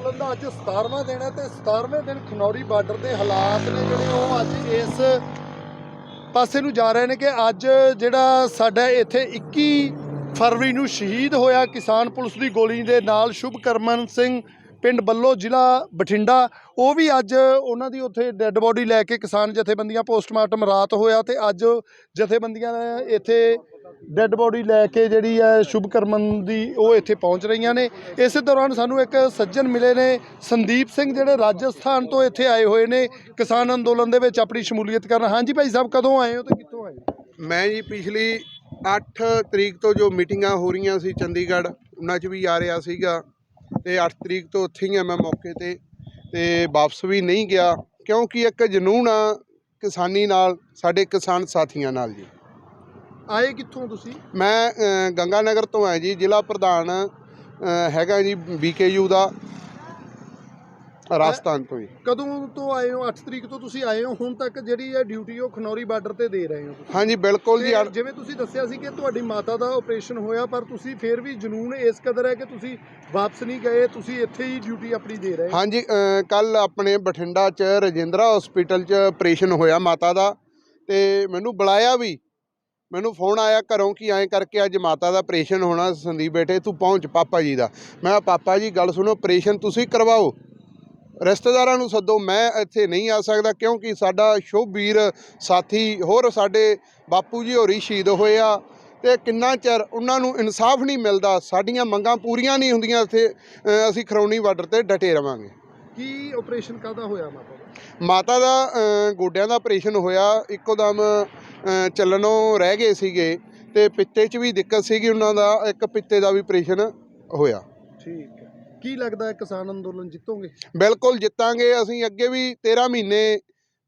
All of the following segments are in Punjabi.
ਅੰਦੋਲਨ ਦਾ ਅੱਜ 17ਵਾਂ ਦਿਨ ਹੈ ਤੇ 17ਵੇਂ ਦਿਨ ਖਨੌਰੀ ਬਾਰਡਰ ਦੇ ਹਾਲਾਤ ਨੇ ਜਿਹੜੇ ਉਹ ਅੱਜ ਇਸ ਪਾਸੇ ਨੂੰ ਜਾ ਰਹੇ ਨੇ ਕਿ ਅੱਜ ਜਿਹੜਾ ਸਾਡਾ ਇੱਥੇ 21 ਫਰਵਰੀ ਨੂੰ ਸ਼ਹੀਦ ਹੋਇਆ ਕਿਸਾਨ ਪੁਲਿਸ ਦੀ ਗੋਲੀ ਦੇ ਨਾਲ ਸ਼ੁਭਕਰਮਨ ਸਿੰਘ ਪਿੰਡ ਬੱਲੋ ਜ਼ਿਲ੍ਹਾ ਬਠਿੰਡਾ। ਉਹ ਵੀ ਅੱਜ ਉਹਨਾਂ ਦੀ ਉੱਥੇ ਡੈੱਡ ਬੋਡੀ ਲੈ ਕੇ ਕਿਸਾਨ ਜਥੇਬੰਦੀਆਂ ਪੋਸਟਮਾਰਟਮ ਰਾਤ ਹੋਇਆ ਤੇ ਅੱਜ ਜਥੇਬੰਦੀਆਂ ਨੇ ਇੱਥੇ ਡੈੱਡ ਬੋਡੀ ਲੈ ਕੇ ਜਿਹੜੀ ਹੈ ਸ਼ੁਭਕਰਮਨ ਦੀ ਉਹ ਇੱਥੇ ਪਹੁੰਚ ਰਹੀਆਂ ਨੇ। ਇਸੇ ਦੌਰਾਨ ਸਾਨੂੰ ਇੱਕ ਸੱਜਣ ਮਿਲੇ ਨੇ, ਸੰਦੀਪ ਸਿੰਘ, ਜਿਹੜੇ ਰਾਜਸਥਾਨ ਤੋਂ ਇੱਥੇ ਆਏ ਹੋਏ ਨੇ। ਕਿਸਾਨ ਅੰਦੋਲਨ ਦੇ ਵਿੱਚ ਆਪਣੀ ਸ਼ਮੂਲੀਅਤ ਕਰਨ। ਹਾਂਜੀ ਭਾਈ ਸਾਹਿਬ, ਕਦੋਂ ਆਏ ਹੋ ਤੇ ਕਿੱਥੋਂ ਆਏ ਮੈਂ ਜੀ ਪਿਛਲੀ 8 ਤਰੀਕ ਤੋਂ ਜੋ ਮੀਟਿੰਗਾਂ ਹੋ ਰਹੀਆਂ ਸੀ ਚੰਡੀਗੜ੍ਹ, ਉਹਨਾਂ 'ਚ ਵੀ ਆ ਰਿਹਾ ਸੀਗਾ ਤੇ 8 ਤਰੀਕ ਤੋਂ ਉੱਥੇ ਹੀ ਆ ਮੈਂ ਮੌਕੇ ਤੇ ਤੇ ਵਾਪਸ ਵੀ ਨਹੀਂ ਗਿਆ। ਕਿਉਂਕਿ ਇੱਕ ਜਨੂਨ ਆ ਕਿਸਾਨੀ ਨਾਲ, ਸਾਡੇ ਕਿਸਾਨ ਸਾਥੀਆਂ ਨਾਲ ਜੀ। ਆਏ ਕਿੱਥੋਂ ਤੁਸੀਂ? ਮੈਂ ਅ, ਗੰਗਾ ਨਗਰ ਤੋਂ ਆ ਜੀ ਜ਼ਿਲ੍ਹਾ ਪ੍ਰਧਾਨ ਅ, ਹੈਗਾ ਜੀ ਬੀਕੇਯੂ ਦਾ ਰਾਜਸਥਾਨ ਤੋਂ ਜੀ। ਕਦੋਂ ਤੋਂ ਆਏ ਹੋ? 8 ਤਰੀਕ ਤੋਂ ਤੁਸੀਂ ਆਏ ਹੋ ਹੁਣ ਤੱਕ ਜਿਹੜੀ ਹੈ ਡਿਊਟੀ ਉਹ ਖਨੌਰੀ ਬਾਰਡਰ ਤੇ ਦੇ ਰਹੇ ਹੋ ਤੁਸੀਂ। ਹਾਂਜੀ ਬਿਲਕੁਲ ਜੀ ਤੇ ਜਿਵੇਂ ਤੁਸੀਂ ਦੱਸਿਆ ਸੀ ਕਿ ਤੁਹਾਡੀ ਮਾਤਾ ਦਾ ਆਪਰੇਸ਼ਨ ਹੋਇਆ ਪਰ ਤੁਸੀਂ ਫਿਰ ਵੀ ਜਨੂਨ ਇਸ ਕਦਰ ਹੈ ਕਿ ਤੁਸੀਂ ਵਾਪਸ ਨਹੀਂ ਗਏ ਤੁਸੀਂ ਇੱਥੇ ਹੀ ਡਿਊਟੀ ਆਪਣੀ ਦੇ ਰਹੇ ਹੋ। ਹਾਂਜੀ ਕੱਲ ਆਪਣੇ ਬਠਿੰਡਾ ਚ ਰਜਿੰਦਰਾ ਹਸਪੀਟਲ ਚ ਆਪਰੇਸ਼ਨ ਹੋਇਆ ਮਾਤਾ ਦਾ ਤੇ ਮੈਨੂੰ ਬੁਲਾਇਆ ਵੀ ਮੈਨੂੰ ਫੋਨ ਆਇਆ ਘਰੋਂ ਕਿ ਐਂ ਕਰਕੇ ਅੱਜ ਮਾਤਾ ਦਾ ਆਪਰੇਸ਼ਨ ਹੋਣਾ ਸੰਦੀਪ ਬੇਟੇ ਤੂੰ ਪਹੁੰਚ ਪਾਪਾ ਜੀ ਦਾ। ਮੈਂ ਪਾਪਾ ਜੀ ਗੱਲ ਸੁਣੋ ਆਪਰੇਸ਼ਨ ਤੁਸੀਂ ਕਰਵਾਓ। ਰਿਸ਼ਤੇਦਾਰਾਂ ਨੂੰ ਸੱਦੋ ਮੈਂ ਇੱਥੇ ਨਹੀਂ ਆ ਸਕਦਾ ਕਿਉਂਕਿ ਸਾਡਾ ਸ਼ੁਭਵੀਰ ਸਾਥੀ ਹੋਰ ਸਾਡੇ ਬਾਪੂ ਜੀ ਹੋਰੀ ਸ਼ਹੀਦ ਹੋਏ ਆ ਤੇ ਕਿੰਨਾ ਚਿਰ ਉਹਨਾਂ ਨੂੰ ਇਨਸਾਫ ਨਹੀਂ ਮਿਲਦਾ ਸਾਡੀਆਂ ਮੰਗਾਂ ਪੂਰੀਆਂ ਨਹੀਂ ਹੁੰਦੀਆਂ ਇੱਥੇ ਅਸੀਂ ਖਰੌਣੀ ਬਾਰਡਰ ਤੇ ਡਟੇ ਰਵਾਂਗੇ। ਕੀ ਆਪਰੇਸ਼ਨ ਕਾਹਦਾ ਹੋਇਆ ਮਾਤਾ ਦਾ? ਮਾਤਾ ਦਾ ਗੋਡਿਆਂ ਦਾ ਆਪਰੇਸ਼ਨ ਹੋਇਆ ਇੱਕੋਦਮ ਅ, ਚੱਲਣੋਂ ਰਹਿ ਗਏ ਸੀਗੇ ਤੇ ਪਿੱਤੇ 'ਚ ਵੀ ਦਿੱਕਤ ਸੀਗੀ ਉਹਨਾਂ ਦਾ ਇੱਕ ਪਿੱਤੇ ਦਾ ਵੀ ਆਪਰੇਸ਼ਨ ਹੋਇਆ। ਠੀਕ ਹੈ। ਕੀ ਲੱਗਦਾ ਹੈ ਕਿਸਾਨ ਅੰਦੋਲਨ ਜਿੱਤੋਗੇ? ਬਿਲਕੁਲ ਜਿੱਤਾਂਗੇ। ਅਸੀਂ ਅੱਗੇ ਵੀ 13 ਮਹੀਨੇ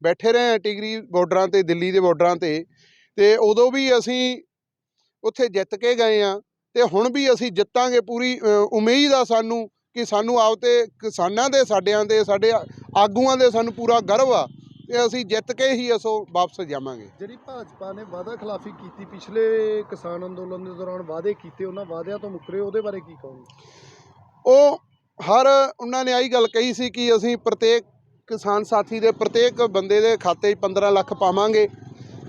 ਬੈਠੇ ਰਹੇ ਹਾਂ ਟਿਗਰੀ ਬਾਰਡਰਾਂ ਤੇ ਦਿੱਲੀ ਦੇ ਬਾਰਡਰਾਂ ਤੇ। ਤੇ ਉਦੋਂ ਵੀ ਅਸੀਂ ਉੱਥੇ ਜਿੱਤ ਕੇ ਗਏ ਆ ਤੇ ਹੁਣ ਵੀ ਅਸੀਂ ਜਿੱਤਾਂਗੇ। ਪੂਰੀ ਉਮੀਦ ਆ ਸਾਨੂੰ ਕਿ ਸਾਨੂੰ ਆਪ ਤੇ ਕਿਸਾਨਾਂ ਦੇ ਸਾਡਿਆਂ ਦੇ ਸਾਡੇ ਆਗੂਆਂ ਦੇ ਸਾਨੂੰ ਪੂਰਾ ਗਰਵ ਆ ਤੇ ਅਸੀਂ ਜਿੱਤ ਕੇ ਹੀ ਅਸੋ ਵਾਪਸ ਜਾਵਾਂਗੇ। ਜਿਹੜੀ ਭਾਜਪਾ ਨੇ ਵਾਅਦਾ ਖਿਲਾਫੀ ਕੀਤੀ ਪਿਛਲੇ ਕਿਸਾਨ ਅੰਦੋਲਨ ਦੇ ਦੌਰਾਨ ਵਾਅਦੇ ਕੀਤੇ ਉਹਨਾਂ ਵਾਅਦਿਆਂ ਤੋਂ ਮੁੱਕਰੇ ਉਹਦੇ ਬਾਰੇ ਕੀ ਕਹੋਗੇ? ਉਹ ਹਰ ਉਹਨਾਂ ਨੇ ਆਹੀ ਗੱਲ ਕਹੀ ਸੀ ਕਿ ਅਸੀਂ ਪ੍ਰਤੇਕ ਕਿਸਾਨ ਸਾਥੀ ਦੇ ਪ੍ਰਤੇਕ ਬੰਦੇ ਦੇ ਖਾਤੇ 'ਚ 15 ਲੱਖ ਪਾਵਾਂਗੇ।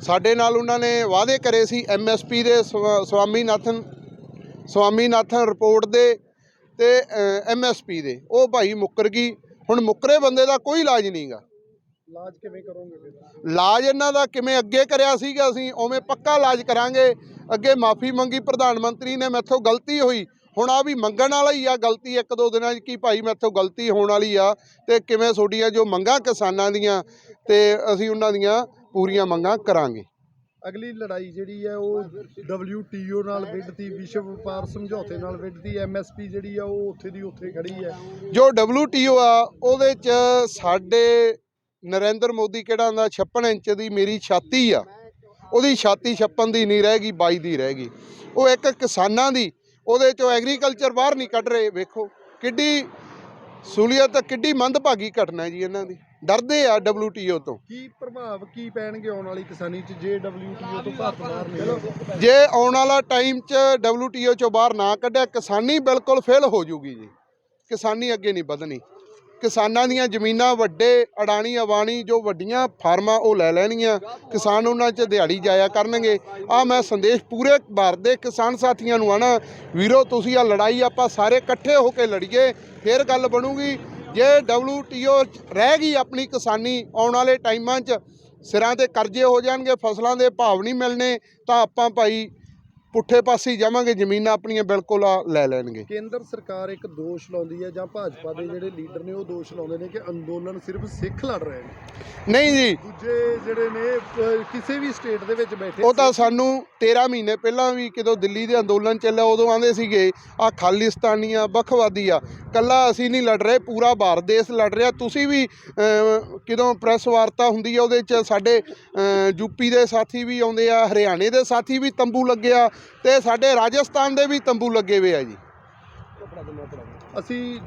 ਸਾਡੇ ਨਾਲ ਉਹਨਾਂ ਨੇ ਵਾਅਦੇ ਕਰੇ ਸੀ ਐਮਐਸਪੀ ਦੇ ਸਵਾ- ਸਵਾਮੀਨਾਥਨ ਸਵਾਮੀਨਾਥਨ ਰਿਪੋਰਟ ਦੇ ਤੇ ਐਮਐਸਪੀ ਦੇ। ਉਹ ਭਾਈ ਮੁੱਕਰ ਗਈ। ਹੁਣ ਮੁੱਕਰੇ ਬੰਦੇ ਦਾ ਕੋਈ ਇਲਾਜ ਨਹੀਂਗਾ ਇਲਾਜ ਕਿਵੇਂ ਕਰੋਗੇ ਫਿਰ? ਇਲਾਜ ਇਹਨਾਂ ਦਾ ਕਿਵੇਂ ਅੱਗੇ ਕਰਿਆ ਸੀਗਾ ਅਸੀਂ ਉਵੇਂ ਪੱਕਾ ਇਲਾਜ ਕਰਾਂਗੇ। ਅੱਗੇ ਮਾਫੀ ਮੰਗੀ ਪ੍ਰਧਾਨ ਮੰਤਰੀ ਨੇ ਮੈਥੋਂ ਗਲਤੀ ਹੋਈ। ਹੁਣ ਆ ਵੀ ਮੰਗਣ ਵਾਲਾ ਹੀ ਆ ਗਲਤੀ ਇੱਕ ਦੋ ਦਿਨਾਂ 'ਚ ਕੀ ਭਾਈ ਮੈਥੋਂ ਗਲਤੀ ਹੋਣ ਵਾਲੀ ਆ। ਤੇ ਕਿਵੇਂ ਤੁਹਾਡੀਆਂ ਜੋ ਮੰਗਾਂ ਕਿਸਾਨਾਂ ਦੀਆਂ ਤੇ ਅਸੀਂ ਉਹਨਾਂ ਦੀਆਂ ਪੂਰੀਆਂ ਮੰਗਾਂ ਕਰਾਂਗੇ। ਅਗਲੀ ਲੜਾਈ ਜਿਹੜੀ ਹੈ ਉਹ WTO ਨਾਲ ਵਿੱਢਤੀ ਵਿਸ਼ਵ ਵਪਾਰ ਸਮਝੌਤੇ ਨਾਲ ਵਿੱਢਤੀ ਐਮਐਸਪੀ ਜਿਹੜੀ ਆ ਉਹ ਉੱਥੇ ਦੀ ਉੱਥੇ ਖੜੀ ਹੈ ਜੋ WTO ਆ ਉਹਦੇ 'ਚ ਸਾਡੇ ਨਰਿੰਦਰ ਮੋਦੀ ਕਿਹੜਾ ਦਾ 56 ਇੰਚ ਦੀ ਮੇਰੀ ਛਾਤੀ ਆ। ਉਹਦੀ ਛਾਤੀ ਛੱਪਨ ਦੀ ਨਹੀਂ ਰਹਿ ਗਈ 22 ਦੀ ਰਹਿ ਗਈ। ਉਹ ਇੱਕ ਕਿਸਾਨਾਂ ਦੀ ਉਹਦੇ 'ਚੋਂ ਐਗਰੀਕਲਚਰ ਬਾਹਰ ਨਹੀਂ ਕੱਢ ਰਹੇ ਵੇਖੋ। ਕਿੱਡੀ ਸਹੂਲੀਅਤ ਕਿੱਡੀ ਮੰਦਭਾਗੀ ਘਟਨਾ ਜੀ ਇਹਨਾਂ ਦੀ। ਡਰਦੇ ਆ WTO ਤੋਂ। ਕੀ ਪ੍ਰਭਾਵ ਕੀ ਪੈਣਗੇ ਆਉਣ ਵਾਲੀ ਕਿਸਾਨੀ 'ਚ ਜੇ WTO ਤੋਂ ਭਾਰਤ ਬਾਹਰ ਨਹੀਂ ਜੇ ਆਉਣ ਵਾਲਾ ਟਾਈਮ 'ਚ WTO 'ਚੋਂ ਬਾਹਰ ਨਾ ਕੱਢਿਆ ਕਿਸਾਨੀ ਬਿਲਕੁਲ ਫੇਲ ਹੋ ਜੂਗੀ ਜੀ। ਕਿਸਾਨੀ ਅੱਗੇ ਨਹੀਂ ਵਧਣੀ। ਕਿਸਾਨਾਂ ਦੀਆਂ ਜ਼ਮੀਨਾਂ ਵੱਡੇ ਅਡਾਣੀ ਅਵਾਣੀ ਜੋ ਵੱਡੀਆਂ ਫਾਰਮਾਂ ਉਹ ਲੈ ਲੈਣਗੀਆਂ ਕਿਸਾਨ ਉਹਨਾਂ 'ਚ ਦਿਹਾੜੀ ਜਾਇਆ ਕਰਨਗੇ। ਆ ਮੈਂ ਸੰਦੇਸ਼ ਪੂਰੇ ਭਾਰਤ ਦੇ ਕਿਸਾਨ ਸਾਥੀਆਂ ਨੂੰ ਆਣਾ, ਵੀਰੋ ਤੁਸੀਂ ਆ ਲੜਾਈ ਆਪਾਂ ਸਾਰੇ ਇਕੱਠੇ ਹੋ ਕੇ ਲੜੀਏ, ਫਿਰ ਗੱਲ ਬਣੂਗੀ। ਜੇ WTO 'ਚ ਰਹਿ ਗਈ ਆਪਣੀ ਕਿਸਾਨੀ, ਆਉਣ ਵਾਲੇ ਟਾਈਮਾਂ 'ਚ ਸਿਰਾਂ ਤੇ ਕਰਜ਼ੇ ਹੋ ਜਾਣਗੇ, ਫਸਲਾਂ ਦੇ ਭਾਵ ਨਹੀਂ ਮਿਲਣੇ, ਤਾਂ ਆਪਾਂ ਭਾਈ ਪੁੱਠੇ ਪਾਸੇ ਹੀ ਜਾਵਾਂਗੇ ਜ਼ਮੀਨਾਂ ਆਪਣੀਆਂ ਬਿਲਕੁਲ ਆ ਲੈ ਲੈਣਗੇ। ਕੇਂਦਰ ਸਰਕਾਰ ਇੱਕ ਦੋਸ਼ ਲਾਉਂਦੀ ਹੈ ਜਾਂ ਭਾਜਪਾ ਦੇ ਜਿਹੜੇ ਲੀਡਰ ਨੇ ਉਹ ਦੋਸ਼ ਲਾਉਂਦੇ ਨੇ ਕਿ ਅੰਦੋਲਨ ਸਿਰਫ ਸਿੱਖ ਲੜ ਰਹੇ ਨੇ। ਨਹੀਂ ਜੀ। ਦੂਜੇ ਜਿਹੜੇ ਨੇ ਕਿਸੇ ਵੀ ਸਟੇਟ ਦੇ ਵਿੱਚ ਬੈਠੇ ਉਹ ਤਾਂ ਸਾਨੂੰ 13 ਮਹੀਨੇ ਪਹਿਲਾਂ ਵੀ ਕਿਦੋਂ ਦਿੱਲੀ ਦੇ ਅੰਦੋਲਨ ਚੱਲਿਆ ਉਦੋਂ ਆਂਦੇ ਸੀਗੇ ਆ ਖਾਲਿਸਤਾਨੀਆਂ ਵੱਖਵਾਦੀ ਆ। ਕੱਲਾ ਅਸੀਂ ਨਹੀਂ ਲੜ ਰਹੇ ਪੂਰਾ ਭਾਰਤ ਦੇਸ਼ ਲੜ ਰਿਹਾ। ਤੁਸੀਂ ਵੀ ਕਿਦੋਂ ਪ੍ਰੈਸ ਵਾਰਤਾ ਹੁੰਦੀ ਆ ਉਹਦੇ 'ਚ ਸਾਡੇ ਯੂਪੀ ਦੇ ਸਾਥੀ ਵੀ ਆਉਂਦੇ ਆ ਹਰਿਆਣੇ ਦੇ ਸਾਥੀ ਵੀ ਤੰਬੂ ਲੱਗੇ ਆ ਤੇ ਸਾਡੇ ਰਾਜਸਥਾਨ ਦੇ ਵੀ ਤੰਬੂ ਲੱਗੇ ਹੋਏ ਆ ਜੀ। ਅਸੀਂ